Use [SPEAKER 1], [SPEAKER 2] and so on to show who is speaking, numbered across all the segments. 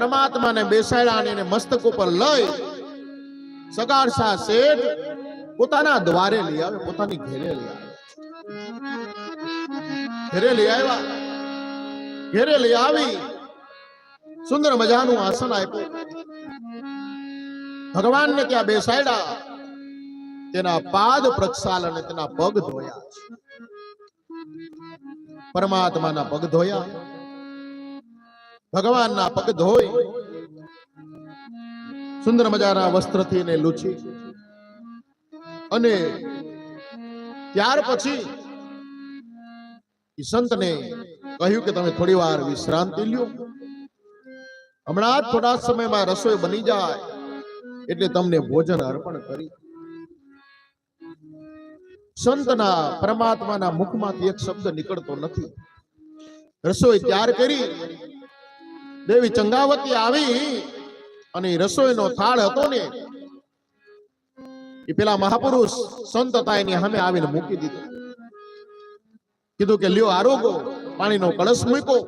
[SPEAKER 1] પરમાત્માને બેસાડ્યા અને મસ્તક ઉપર લઈ સગારસા શેઠ પોતાના દ્વારે લઈ આવે, પોતાની ઘેરે લઈ આવે. ઘેરે લઈ આવ્યા. ઘેરે લઈ આવી. સુંદર મજાનું આસન આપ્યું. ભગવાનને ત્યાં બેસાડ્યા. તેના પાદ પ્રક્ષાલ અને તેના પગ ધોયા. પરમાત્માના પગ ધોયા. ભગવાનના પગ ધોઈ સુંદર મજાના વસ્ત્રથી એને લૂછી. અને ત્યાર પછી સંતને કહ્યું કે તમે થોડી વાર વિશ્રાંતિ લ્યો. હમણાં થોડા સમયમાં રસોઈ બની જાય એટલે તમને ભોજન અર્પણ કરી. સંતના પરમાત્માના મુખમાંથી એક શબ્દ નીકળતો નથી. રસોઈ તૈયાર કરી દેવી ચંગાવતી આવી અને રસોઈનો થાળ હતો ને, એ પેલા મહાપુરુષ સંત હતા એની સામે આવીને મૂકી દીધો. કીધું કે, લ્યો આરોગો પાણીનો કળશ મૂક્યો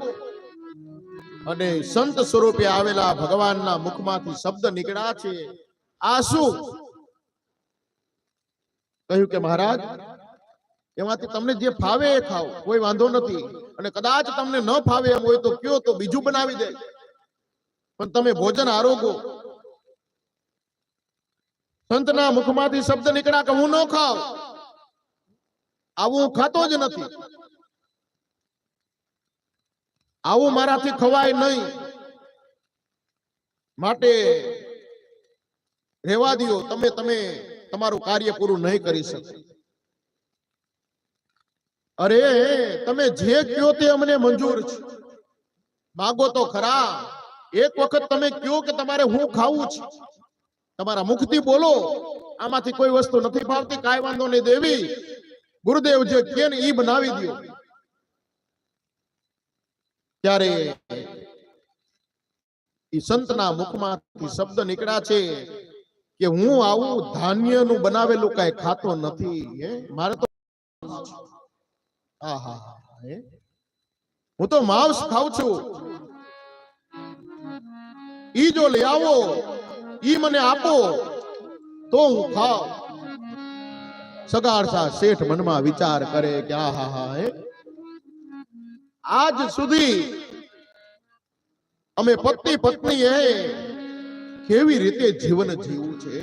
[SPEAKER 1] અને સંત સ્વરૂપે આવેલા ભગવાનના મુખમાંથી શબ્દ નીકળ્યા છે, આ શું? કહ્યું કે, મહારાજ, એમાંથી તમને જે ફાવે એ ખાઓ, કોઈ વાંધો નથી. અને કદાચ તમને ન ફાવે એમ હોય તો કયો તો બીજું બનાવી દે. પણ તમે ભોજન આરોગો. સંતના મુખમાંથી શબ્દ નીકળ્યા કે હું ન ખાવ આવું ખાતો જ નથી. આવું મારાથી ખવાય નહીં. માટે રહેવા દો તમે તમે તમારું કાર્ય પૂરું નહીં કરી શકો. અરે તમે જે કયો તે અમને મંજૂર છે? માગો તો ખરા. એક વખત તમે કયો કે તમારે હું ખાવું છે. તમારા મુખથી બોલો. આમાંથી કોઈ વસ્તુ નથી ભાવતી કાંઈ વાંધો નહીં દેવી. ગુરુદેવ જે કે ને ઈ બનાવી દો ત્યારે ઈ સંતના મુખમાંથી શબ્દ નીકળ્યા છે કે હું આવું ધાન્યનું બનાવેલું કઈ ખાતો નથી, હે? મારે તો હા હા, હું તો માંસ ખાઉં છું. ઈ જો લઈ આવો, ઈ મને આપો, તો હું ખાવ સગારસા શેઠ મનમાં વિચાર કરે કે આહા હા હે આજ સુધી અમે પતિ પત્ની એ કેવી રીતે જીવન જીવવું છે?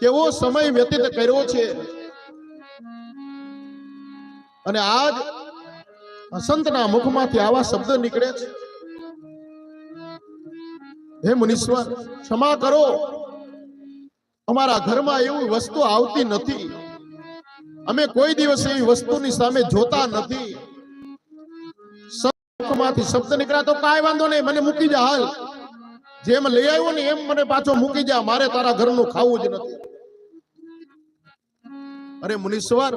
[SPEAKER 1] કેવો સમય વ્યતીત કર્યો છે? અને આજ સંતના મુખમાંથી આવા શબ્દ નીકળે છે? હે મુનીશ્વર, ક્ષમા કરો. અમારા ઘરમાં એવી વસ્તુ આવતી નથી. અમે કોઈ દિવસ એવી વસ્તુની સામે જોતા નથી. માંથી શબ્દ નીકળ્યા તો કાંઈ વાંધો નહીં, મને મૂકી જા, હાલ. જેમ લઈ આવ્યો ને એમ મને પાછો મૂકી જા, મારે તારા ઘરનું ખાવું જ નથી. અરે મુનીશ્વર,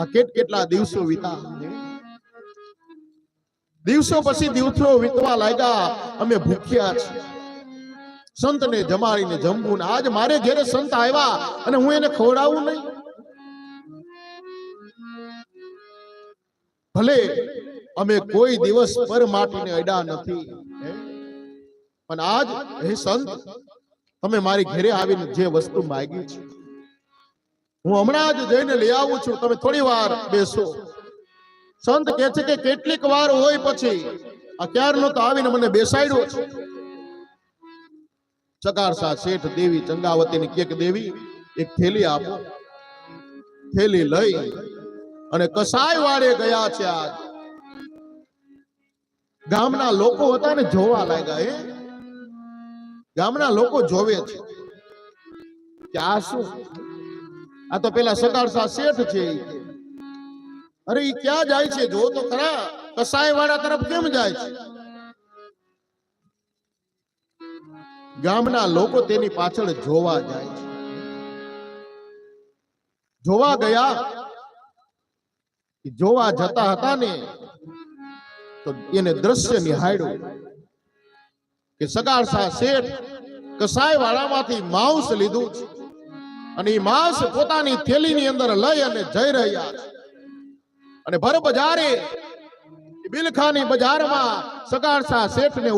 [SPEAKER 1] આ કેટ કેટલા દિવસો વીતા? દિવસો પછી દિવસો વીતવા લાગ્યા, અમે ભૂખ્યા છીએ. સંતને જમાડીને જમવું ને આજ મારે ઘેરે સંત આવ્યા અને હું એને ખવડાવું નહીં. ભલે અમે કોઈ દિવસ પર માટીને અડા નથી. પણ આજ હે સંત તમે મારી ઘરે આવીને જે વસ્તુ માંગી છે. હું હમણાં જ જઈને લઈ આવું છું. તમે થોડી વાર બેસો. સંત કહે છે કે કેટલીક વાર હોય પછી આ ક્યારનો તો આવીને મને બેસાડ્યો છે? ચકારસા શેઠ દેવી ચંગાવતીની કેક દેવી, એક થેલી આપો. થેલી લઈ અને કસાય વાડે ગયા છે આજ. ગામના લોકો હતા ને જોવા લાગ્યા એ ગામના લોકો જોવે છે. કે આ શું? આ તો પેલા સકાળસા શેઠ છે અરે ઈ ક્યાં જાય છે? જો તો ખરા કસાય વાળા તરફ કેમ જાય છે? ગામના લોકો તેની પાછળ જોવા જાય છે. જોવા ગયા જોવા જતા હતા ને, તો એને દ્રશ્ય નિહાળ્યું કે સગારસા શેઠ કસાય વાળામાંથી માંસ લીધું છે અને એ માંસ પોતાની થેલીની અંદર લઈ અને જઈ રહ્યા છે. અને ભર બજારે બિલખાની બજારમાં સગારસા શેઠને